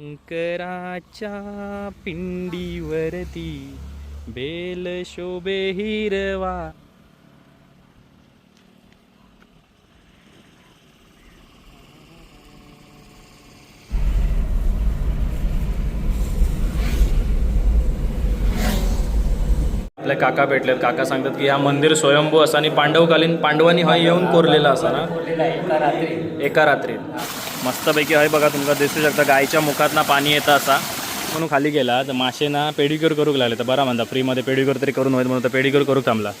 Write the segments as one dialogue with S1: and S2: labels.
S1: शंकराच्या पिंडीवरती बेल शोभे हिरवा. आपले काका भेटलेत. काका सांगतात की हा मंदिर स्वयंभू असा आणि पांडवकालीन पांडवांनी हा येऊन कोरलेला असा ना? एका रात्रीत मस्तपैकी आहे बघा तुमका दिसू शकता गायच्या मुखात पाणी येतं असा. म्हणून खाली गेला. तर मासे ना पेडिक्युअर करूक लागले. तर बरा म्हणता फ्रीमध्ये पेडिक्युअर तरी करून होईल म्हणून तर पेडिक्युअर करूक थांबला.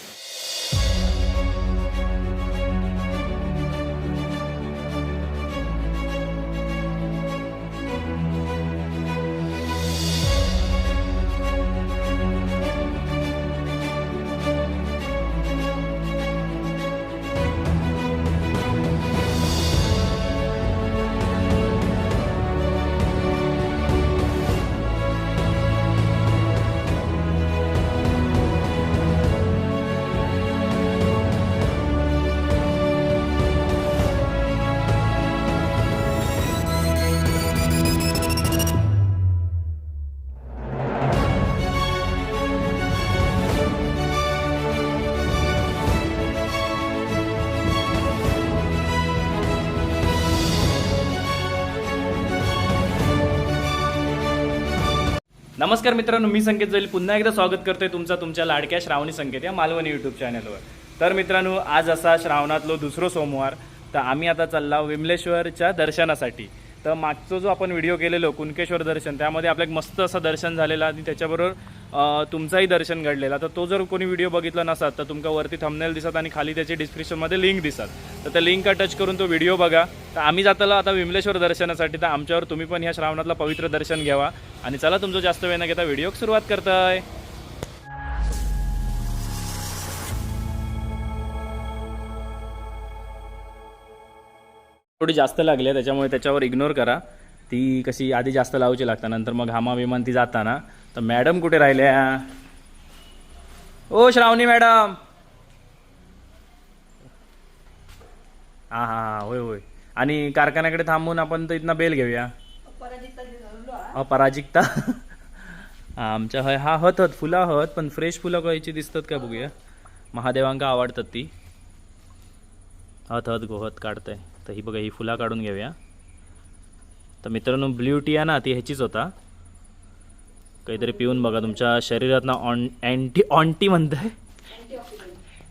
S1: नमस्कार मित्रांनो मी संकेत जाईल. पुन्हा एकदा स्वागत करतोय तुमचा तुमच्या लाडक्या श्रावणी संकेत या मालवणी यूट्यूब चॅनलवर तर मित्रांनो आज असा श्रावणातलो दुसरो सोमवार तर आम्ही आता चालला विमलेश्वरच्या दर्शनासाठी. तर मागचा जो आपण व्हिडिओ केलेलो कुणकेश्वर दर्शन त्यामध्ये आपलं एक मस्त असं दर्शन झालेलं आणि त्याच्याबरोबर तुमचाही दर्शन घडलेला. तर तो जर कोणी व्हिडिओ बघितला नसात तर तुमका वरती थंबनेल दिसत आणि खाली त्याची डिस्क्रिप्शनमध्ये लिंक दिसत. तर त्या लिंकला टच करून तो व्हिडिओ बघा. तर आम्ही जाताला आता विमलेश्वर दर्शनासाठी तर आमच्यावर तुम्ही पण ह्या श्रावणातलं पवित्र दर्शन घ्यावा. आणि चला तुमचं जास्त वेळ न घेता व्हिडिओ सुरुवात करताय. थोडी जास्त लागली आहे त्याच्यामुळे त्याच्यावर इग्नोर करा. ती कशी आधी जास्त लावायची लागतात नंतर मग हामा विमान ती जाताना. तर मॅडम कुठे राहिल्या? ओ श्रावणी मॅडम. हां हां हां होय होय. आणि कारखान्याकडे थांबून आपण तर इथनं बेल घेऊया. अपराजिकता हा, आमच्या हय हा हत हत फुलं हत पण फ्रेश फुलं कळायची दिसतात का बघूया. महादेवांका आवडतात ती. हत हत गोहत काढतंय. तर ही बघा ही फुलं काढून घेऊया. तर मित्रांनो ब्ल्यू टी आहे ना ती ह्याचीच होता. काहीतरी पिऊन बघा तुमच्या शरीरात ना ऑन अँटी ऑन्टी म्हणताय.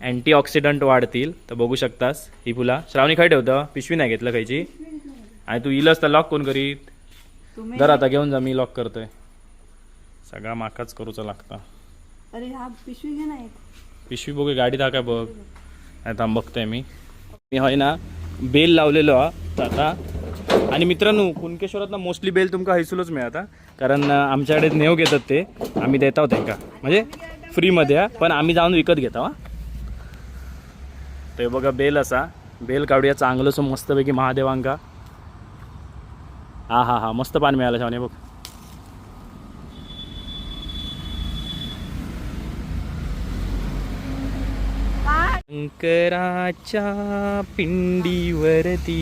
S1: अँटी ऑक्सिडंट वाढतील. तर बघू शकतास ही फुला. श्रावणी खाय ठेवतं. पिशवी नाही घेतलं खायची. आणि तू इलस तर लॉक कोण करीत? दर आता घेऊन जा मी लॉक करतोय. सगळा माकाच करूचा लागता
S2: अरे हा पिशवी घे ना एक.
S1: पिशवी बघू गाडी टाका बघ. आता बघतोय मी. मी होय ना बेल लावलेलो हा. तर आता आणि मित्रांनो कुणकेश्वरात ना मोस्टली बेल तुमका हैसूलच मिळता. कारण आमच्याकडे नेव घेतात ते. आम्ही देत आहोत का म्हणजे फ्रीमध्ये हा. पण आम्ही जाऊन विकत घेतो हा. ते बघा बेल असा. बेल काढूया चांगलं सो मस्तपैकी महादेवांका. हा हा हा. मस्त पान मिळालं शावणे बघ. शंकराच्या पिंडीवरती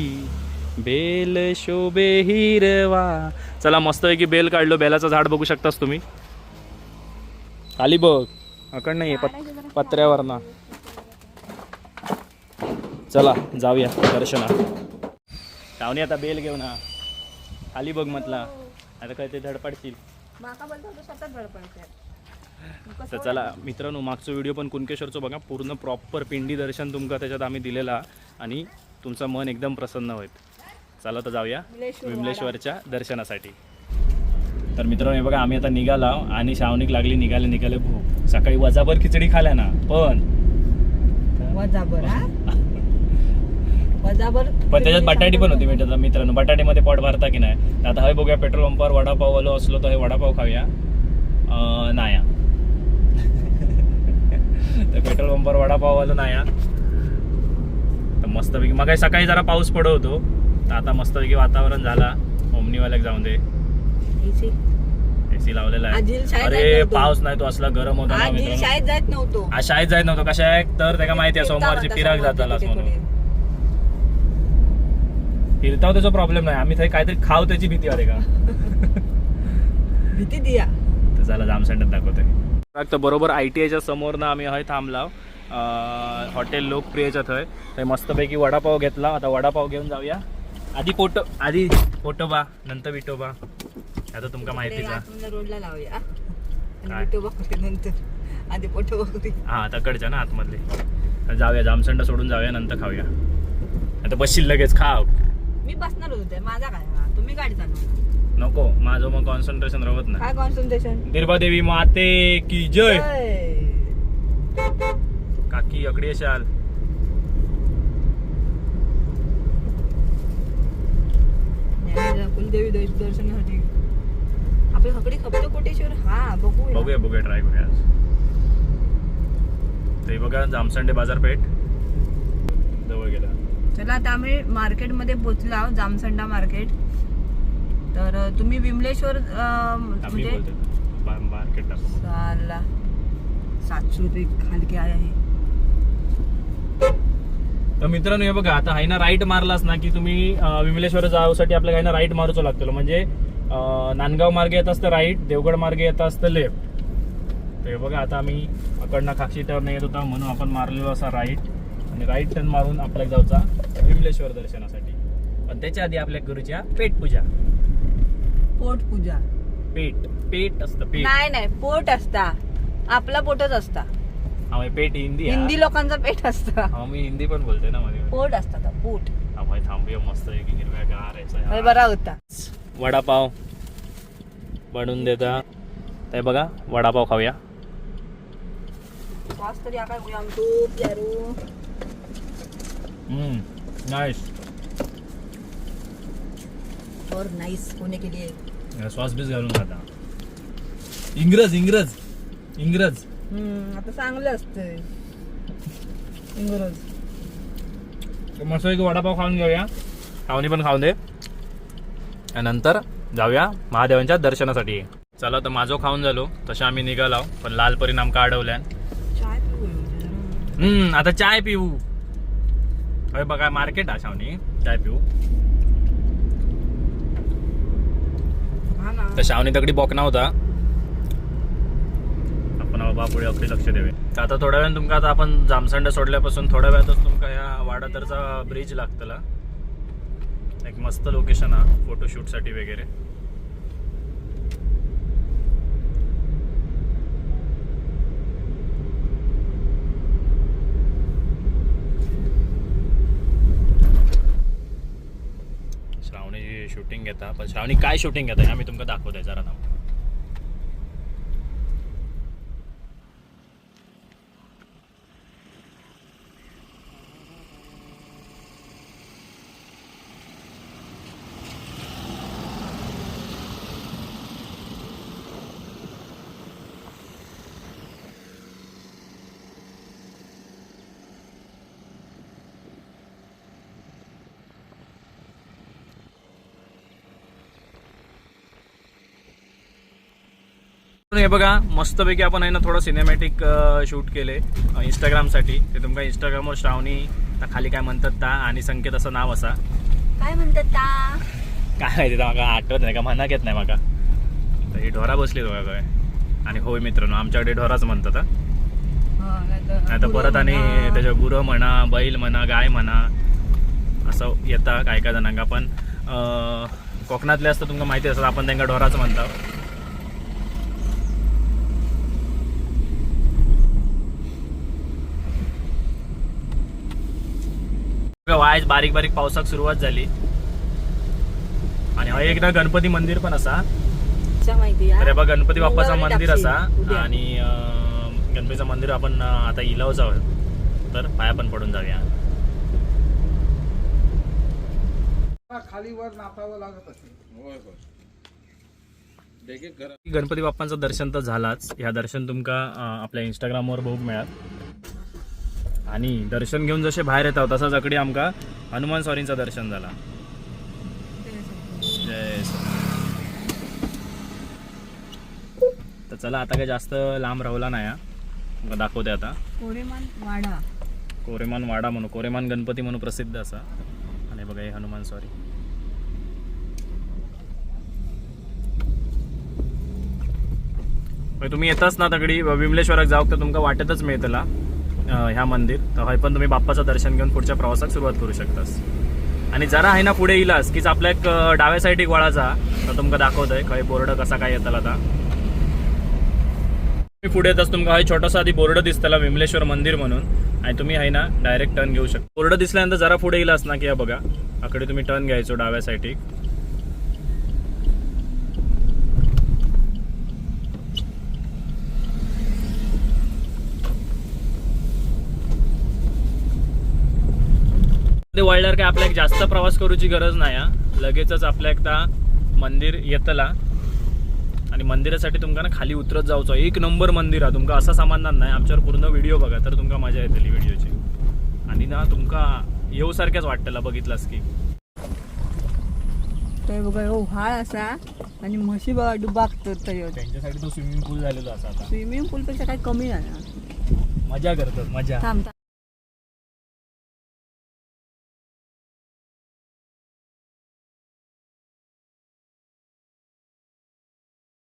S1: बेल शोभे हिरवा. चला मस्तपैकी बेल काढलो. बेलाचं झाड बघू शकतास तुम्ही. खाली बघ. अकड नाही पत पत्र्यावर ना. चला जाऊया दर्शना जाऊन आता बेल घेऊ ना खाली बघ म्हटला. आता काय ते धडपडशील
S2: माका बोलतो तो स्वतः धडपडते
S1: तर चला मित्रांनो मागचा व्हिडिओ पण कुणकेश्वरचं बघा. पूर्ण प्रॉपर पिंडी दर्शन तुमका त्याच्यात आम्ही दिलेला. आणि तुमचं मन एकदम प्रसन्न होईल. चला तर जाऊया
S2: विमलेश्वर
S1: विमलेश्वरच्या दर्शनासाठी. तर मित्रांनो हे बघा आम्ही आता निघाला आणि श्रावणीक लागली निघाले निघाले. भूक. सकाळी वजाभर खिचडी खाल्या ना पण.
S2: हा?
S1: पण त्याच्यात बटाटी पण होती मित्र मित्रांनो बटाटीमध्ये पोट भरता की नाही? आता हवे बघूया पेट्रोल पंपावर वडापाव आलो असलो तर हे वडापाव खाऊया. नाया. तर पेट्रोल पंपावर वडापाव आलो नाया. तर मस्तपैकी मग सकाळी जरा पाऊस पडत होतो. तर आता मस्तपैकी वातावरण झाला. ओमनीवाल्याक जाऊन दे. एसी. लावलेला आहे. अरे. पाऊस नाही तो असला गरम होता ना
S2: शाळेत जात नव्हतो.
S1: शाळेत जायत नव्हतं. कशा आहे तर त्याला माहिती आहे सोमवारची पिराक जातालाच म्हणून फिरताव त्याचा प्रॉब्लेम नाही. आम्ही थंय काहीतरी खाव त्याची भीती वाटे का?
S2: भीती दिया.
S1: तर चला जामसंडात दाखवतोय. बरोबर आय टी आयच्या समोरनं आम्ही हय थांबलाव. अं, हॉटेल लोकप्रियच्या थंय मस्तपैकी वडापाव घेतला. आता वडापाव घेऊन जाऊया. आधी पोटो आधी पोटोबा नंतर विटोबा आता तुमका
S2: आतमध्ये रोडला लावूया.
S1: काय?
S2: करूया नंतर? आधी करूया
S1: हां तकडच्या ना आतमधले. जाऊया जामसंडा सोडून जाऊया नंतर खाऊया. आता बसशील लगेच खाव.
S2: मी बसणार होते माझा काय? हा, तुम्ही गाडी चालवा
S1: नको माझं मग कॉन्सन्ट्रेशन राहत नाही.
S2: काय कॉन्सन्ट्रेशन
S1: दिरबा देवी माते की जय. काकी अकडी असाल
S2: कुलदेवी दर्श- दर्शनासाठी. आपली हकडी खपतो कोटेश्वर? हा बघू
S1: बघूया बघूया ट्राय करूया आज. ते बघा जामसंडे बाजारपेठ. जवळ गेला.
S2: चला आता आम्ही मार्केटमध्ये पोचलो आहोत जामसंडा मार्केट. तर तुम्ही विमलेश्वर म्हणजे
S1: मार्केट
S2: सातशे रुपये खालके आहे.
S1: तर मित्रांनो हे बघा आता आहे ना राईट मारलास ना की तुम्ही विमलेश्वर जाऊसाठी आपल्याला काही ना राईट मारूचं लागतं म्हणजे नांदगाव मार्गे येत असतं राईट देवगड मार्गे येत असतं लेफ्ट. तर हे बघा आता आम्ही अकडनं खाक्षी टर्न येत होता म्हणून आपण मारलेलो असा राईट. आणि राईट टर्न मारून आपल्याला जाऊचा विमलेश्वर दर्शनासाठी. पण त्याच्या आधी आपल्या गुरुच्या पेट पूजा.
S2: पोट पूजा.
S1: पेट पेट असतं पेट.
S2: नाही नाही पोट असता. आपला पोटच असता.
S1: हा म्हणजे पेट हिंदी.
S2: हिंदी लोकांचा पेट असता.
S1: हा मी हिंदी पण बोलते ना मध्ये.
S2: पोट असता का पोट.
S1: हा भाई थांबूया मस्त एक हिरव्या गार
S2: बरा होता.
S1: वडापाव. बनवून देता. ते बघा वडापाव खाऊया. नाईस
S2: और नाइस होने के लिए.
S1: सॉस बीस घालून खाता. इंग्रज इंग्रज इंग्रज.
S2: हम्म आता चांगलं असतंय इंग्रज.
S1: मस्त एक वडापाव खाऊन घेऊया. खावणी पण खाऊन दे. आणि नंतर जाऊया महादेवांच्या दर्शनासाठी. चला तर माझो खाऊन झालो. तसे आम्ही निघालो. पण लाल परिणाम का अडवल्यान
S2: चाय पिऊ.
S1: हम्म आता चाय पिऊ. अरे बघा मार्केट आहे शावनी. चाय पिऊ.
S2: हा ना.
S1: तर शावनी तगडी बोकना होता. पुढे अगदी लक्ष द्यावे आता थोड्या वेळानं तुमका आता आपण जामसंड सोडल्यापासून थोड्या वेळातच तुमका या वाडातरचा ब्रिज लागतला. एक मस्त लोकेशन हा फोटोशूटसाठी वगैरे. श्रावणी शूटिंग घेता पण श्रावणी काय शूटिंग घेता आम्ही तुमका दाखवतोय जरा ना हे बघा मस्तपैकी आपण आहे ना थोडं सिनेमॅटिक शूट केले इंस्टाग्रामसाठी ते तुमका इंस्टाग्रामवर श्रावणी खाली काय म्हणतात ता आणि संकेत असं नाव असा.
S2: काय म्हणतात ता?
S1: काय माहिती आठवत नाही का म्हणा घेत नाही माका. तर ही ढोरा बसली बघा काय. आणि होय मित्रांनो आमच्याकडे ढोराच म्हणतात नाही तर परत आणि. त्याच्या गुरं म्हणा बैल म्हणा गाय म्हणा असं येता काय काय जणांका. पण कोकणातले असतं तुमका माहिती असतं आपण त्यांना ढोराच म्हणतो. वायच बारीक बारीक पावसाक सुरुवात झाली. आणि हा एकदा गणपती मंदिर पण असा.
S2: अच्छा माहिती
S1: तर हे बघा गणपती बाप्पाचं मंदिर असा. आणि गणपतीचं मंदिर आपण आता इलावच आहोत तर पाया पण पडून जाऊया.
S3: खाली वर नापावं लागत असेल.
S1: गणपती बाप्पांचं दर्शन तर झालाच. ह्या दर्शन तुमका आपल्या इंस्टाग्रामवर बघूक मिळात आणि दर्शन घेऊन जसे बाहेर येतात तसाच अकडे आमका हनुमान स्वारींचं दर्शन झाला. जय. तर चला आता काही जास्त लांब राहला नाही हा. दाखवते आता.
S2: कोरेमान वाडा.
S1: कोरेमान वाडा म्हणून कोरेमान गणपती म्हणून प्रसिद्ध असा. आणि बघा हे हनुमान सॉरी म्हणजे तुम्ही येताच ना तगडी विमलेश्वराक जाऊ तर तुमका वाटेतच मिळतला. ह्या मंदिर. तर हय पण तुम्ही बाप्पाचं दर्शन घेऊन पुढच्या प्रवासात सुरुवात करू शकतास. आणि जरा आहे ना पुढे येलास कीच आपल्या एक डाव्या डाव्या साईडीक वळाचा तर तुमका दाखवतोय खंय बोर्ड कसा काय येतला आता. तुम्ही पुढे येताच तुमका हय छोटासा आधी बोर्ड दिसतला विमलेश्वर मंदिर म्हणून. आणि तुम्ही आहे ना डायरेक्ट टर्न घेऊ शकता. बोर्ड दिसल्यानंतर जरा पुढे येलास ना की बघा. आकडे तुम्ही टर्न घ्यायचो डाव्या साईडीक वळल्यावर काय आपल्याक जास्त प्रवास करूची गरज नाही लगेचच आपल्या एकदा मंदिर येतला. आणि मंदिरासाठी तुमका ना खाली उतरत जाऊचो. एक नंबर मंदिर हा. तुमका असा समाधान नाही. आमच्यावर पूर्ण व्हिडिओ बघा तर तुमका मजा येतली व्हिडिओची. आणि ना तुमका येऊ सारख्याच वाटतला बघितलास की.
S2: तर बघा हो व्हाळ असा. आणि म्हशी बघा डुबाक तर
S1: त्यांच्यासाठी तो स्विमिंग पूल झालेला असा आता.
S2: स्विमिंग पूल पेक्षा काही कमी ना
S1: मजा करतात मजा.
S2: थांब.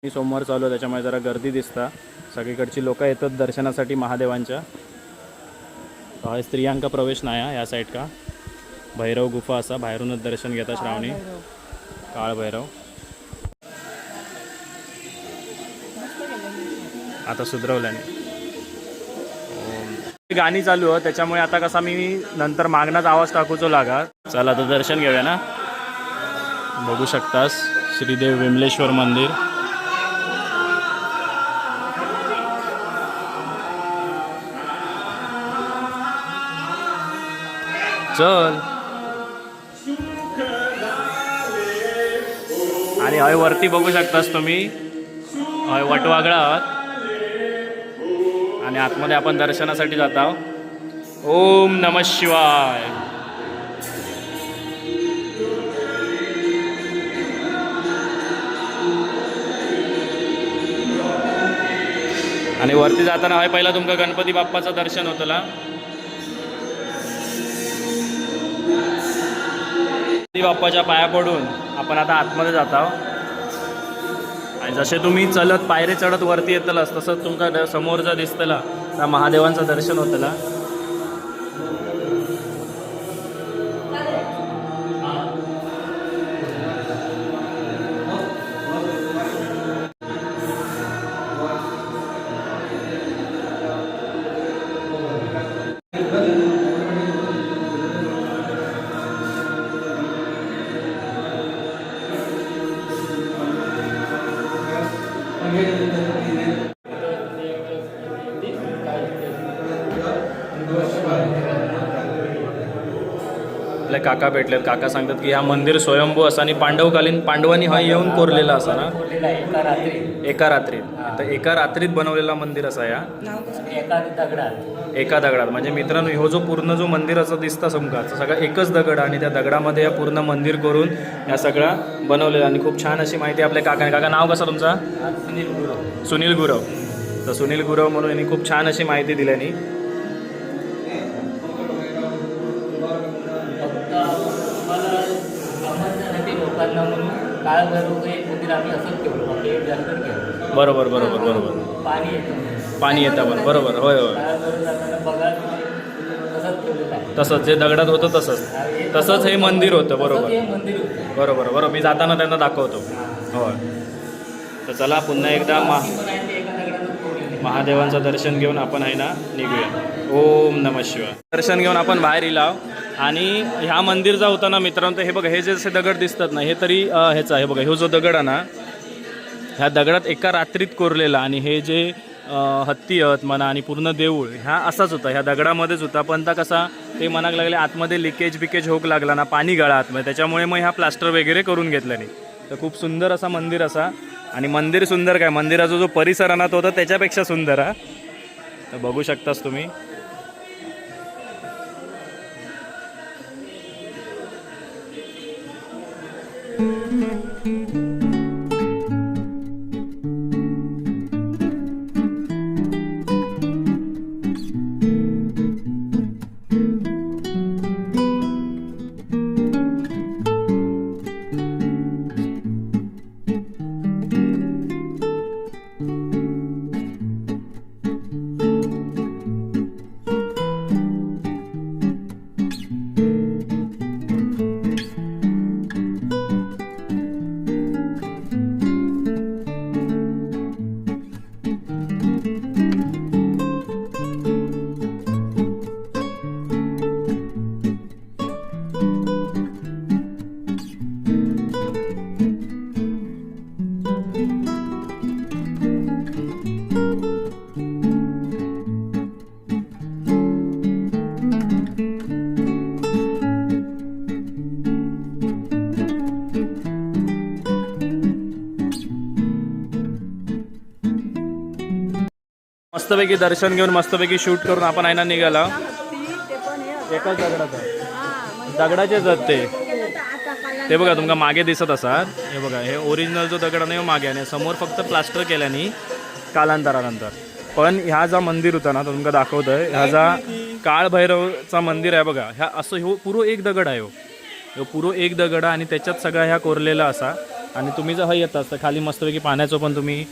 S1: मी सोमवार चालू आहे त्याच्यामुळे जरा गर्दी दिसता. सगळीकडची लोक येतात दर्शनासाठी महादेवांच्या. हा स्त्रियांका प्रवेश नाही हा या साईड का भैरव गुफा असा बाहेरूनच दर्शन घेता श्रावणी. काळ भैरव आता सुधरवल्याने. गाणी चालू आहे त्याच्यामुळे आता कसा मी नंतर मागण्यात आवाज टाकूचो लागा चला आता दर्शन घेऊया ना. बघू शकतास श्रीदेव विमलेश्वर मंदिर. चल. आणि हय वरती बघू शकतास तुम्ही. हय वटवागळा आहात आणि आतमध्ये आपण दर्शनासाठी जात आहोत. ओम नम शिवाय. आणि वरती जाताना हय पहिला तुमका गणपती बाप्पाचं दर्शन होतला. बाप्पाच्या पाया पडून आपण आता आतमध्ये जात आहोत. आणि जसे तुम्ही चलत पायरे चढत वरती येतलास तसंच तुमका द- समोरचा दिसतला त्या महादेवांचं दर्शन होतला. काका भेटलेत. काका सांगतात की हा मंदिर स्वयंभू असा आणि पांडवकालीन पांडवांनी हा येऊन कोरलेला असा ना?
S4: एका रात्री.
S1: एका रात्रीत तर एका रात्रीत बनवलेला मंदिर असा या.
S4: एका दगडात.
S1: एका दगडात म्हणजे मित्रांनो ह्यो जो पूर्ण जो मंदिराचा दिसता समका तो सगळा एकच दगड आणि त्या दगडामध्ये या पूर्ण मंदिर करून या सगळा बनवलेला आणि खूप छान अशी माहिती आपल्या काका काका नाव कसं तुमचा?
S4: सुनील गुरु
S1: सुनील गुरव. तर सुनील गुरव म्हणून यांनी खूप छान अशी माहिती दिल्यानी
S4: काळ भैरव मंदिर आम्ही असंच ठेवलं आपले एक जास्त ठेवलं
S1: बरोबर बरोबर बरोबर.
S4: पाणी येतं
S1: पाणी येतं पण बरोबर होय होय.
S4: काळ भैरव जाताना बघा तसंच ठेवलेलं आहे.
S1: तसंच जे दगडात होतं तसंच. तसंच हे मंदिर होतं बरोबर
S4: हे मंदिर होतं.
S1: बरोबर बरोबर. मी जाताना त्यांना दाखवतो. होय. तर चला पुन्हा एकदा मा महादेवांचं दर्शन घेऊन आपण आहे ना निघूया. ओम नम शिवाय. दर्शन घेऊन आपण बाहेर इलाव. आणि ह्या मंदिरचा होता ना मित्रांनो तर हे बघा हे जे जसे दगड दिसतात ना हे तरी ह्याचा हे बघा ह्यो जो दगड आहे ना ह्या दगडात एका रात्रीत कोरलेला आणि हे जे हत्ती हत म्हणा आणि पूर्ण देऊळ ह्या असाच होता ह्या दगडामध्येच होता पण त्या कसा ते मनाक लागले आतमध्ये लिकेज बिकेज होक लागला ना पाणी गळा आतमध्ये त्याच्यामुळे मग ह्या प्लास्टर वगैरे करून घेतल्याने तर खूप सुंदर असा मंदिर असा आणि मंदिर सुंदर काय मंदिराचा जो परिसर आहे ना तो होता त्याच्यापेक्षा सुंदर हा तर बघू शकतास तुम्ही. Thank you. मस्तपैकी दर्शन घेऊन मस्तपैकी शूट करून आपण आहे ना निघाला. एकाच
S2: दगडाचा
S1: दगडाचेच आहेत ते. ते बघा तुमका मागे दिसत असतात हे बघा हे ओरिजिनल जो दगड नाही हो मागे आणि समोर फक्त प्लास्टर केल्याने कालांतरानंतर. पण ह्या जा मंदिर होता ना तो तुमका दाखवतोय. ह्या जा काळभैरवचा मंदिर आहे बघा. ह्या असं हो पुरो एक दगड आहे हो. पुरो एक दगड आणि त्याच्यात सगळा ह्या कोरलेला असा. आणि तुम्ही जर येत येतात तर खाली मस्तपैकी पाण्याचं पण तुम्ही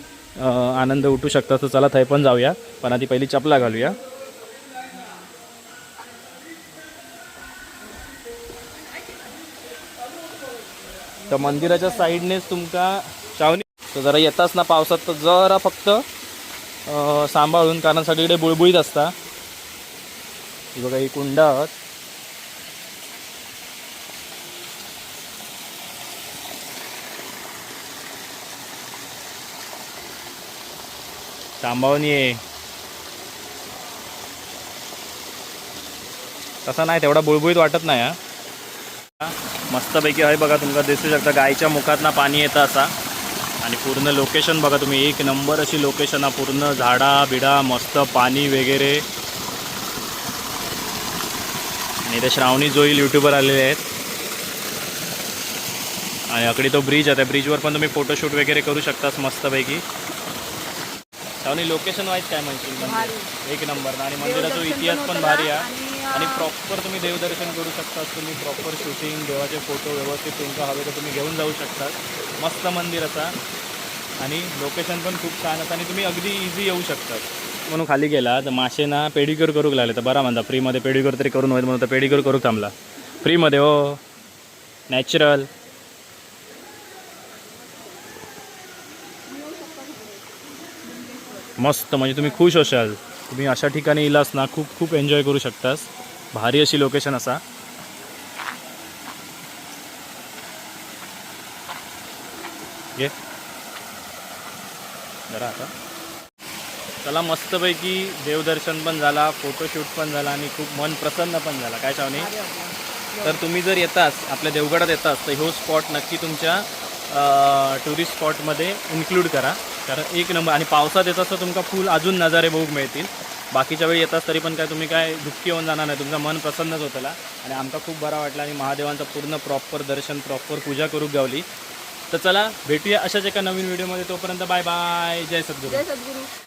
S1: आनंद उठू शकता. तर चला थंय पण जाऊया. पण आधी पहिली चपला घालूया. तर मंदिराच्या साईडनेच तुमका शावणी तर जरा येताच ना पावसात तर जरा फक्त सांभाळून कारण सगळीकडे बुळबुळीत असता. ही बघा ही कुंड आहात आहे तसं तसा नाही तेवढा बुळबुळीत वाटत नाही हा. मस्तपैकी आहे बघा तुमका दिसू शकता गायच्या मुखातनं पाणी येतं असा. आणि पूर्ण लोकेशन बघा तुम्ही एक नंबर अशी लोकेशन हा पूर्ण झाडा बिडा मस्त पाणी वगैरे. आणि इथे श्रावणी जोईल युट्यूबर आलेले आहेत. आणि अकडे तो ब्रिज आहे त्या ब्रिजवर पण तुम्ही फोटोशूट वगैरे करू शकतास मस्तपैकी. श्रावणी लोकेशन वाईज काय म्हणशील मंदिर एक नंबर आणि मंदिराचा इतिहास पण भारी आहे. आणि प्रॉपर तुम्ही देवदर्शन करू शकता तुम्ही प्रॉपर शूटिंग देवाचे फोटो व्यवस्थित तुमचा हवे तर तुम्ही घेऊन जाऊ शकता मस्त मंदिर असा. आणि लोकेशन पण खूप छान असं आणि तुम्ही अगदी इझी येऊ शकतात. म्हणून खाली गेला. तर मासे ना पेडिक्युअर करूक लागले. तर बरा म्हणता फ्रीमध्ये पेडिक्युअर तरी करून होईल म्हणून तर पेडिक्युअर करूक थांबला. फ्रीमध्ये हो. नॅचरल मस्त म्हणजे तुम्ही खुश होशाल. तुम्ही अशा ठिकाणी इलास ना खूप खूप एन्जॉय करू शकतास. भारी अशी लोकेशन असा. ये जरा आता. चला मस्तपैकी देवदर्शन पण झाला फोटोशूट पण झाला आणि खूप मन प्रसन्न पण झाला. काय चावणी तर तुम्ही जर येतास आपल्या देवगडात येतास तर ह्यो स्पॉट नक्की तुमच्या टुरिस्ट स्पॉटमध्ये इन्क्लूड करा. कारण एक नंबर. आणि पावसात येत तर तुमका फुल अजून नजारे बघूक मिळतील. बाकीच्या वेळी येतास तरी पण काय तुम्ही काय दुःखी होऊन जाणार नाही. तुमचं मन प्रसन्नच होतला आणि आमका खूप बरा वाटला आणि महादेवांचं पूर्ण प्रॉपर दर्शन प्रॉपर पूजा करूक गावली. तर चला भेटूया अशाच एका नवीन व्हिडिओमध्ये तोपर्यंत बाय बाय जय सद्गुरू.
S2: जय सद्गुरू.